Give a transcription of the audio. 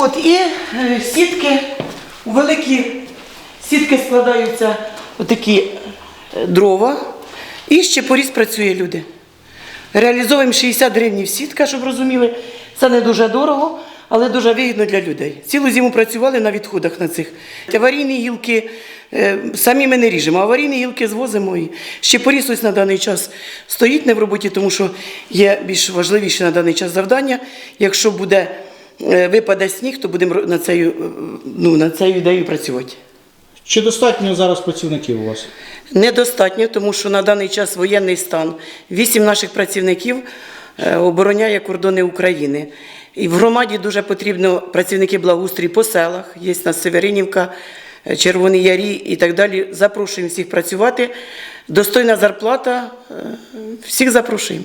От і е, сітки, великі сітки складаються отакі е, дрова, і ще поріз працює люди. Реалізовуємо 60 гривень сітка, щоб розуміли. Це не дуже дорого, але дуже вигідно для людей. Цілу зиму працювали на відходах на цих. Аварійні гілки е, самі ми не ріжемо, аварійні гілки звозимо. І ще поріз ось на даний час стоїть не в роботі, тому що є більш важливіше на даний час завдання. Якщо буде випаде сніг, то будемо над цією, е, ну, над цією ідеєю працювати. Чи достатньо зараз працівників у вас? Недостатньо, тому що на даний час воєнний стан. Вісім наших працівників е, обороняє кордони України. І в громаді дуже потрібно працівники благоустрій по селах. Є у нас Северинівка, е, Червоні Ярі і так далі. Запрошуємо всіх працювати. Достойна зарплата. е, Всіх запрошуємо.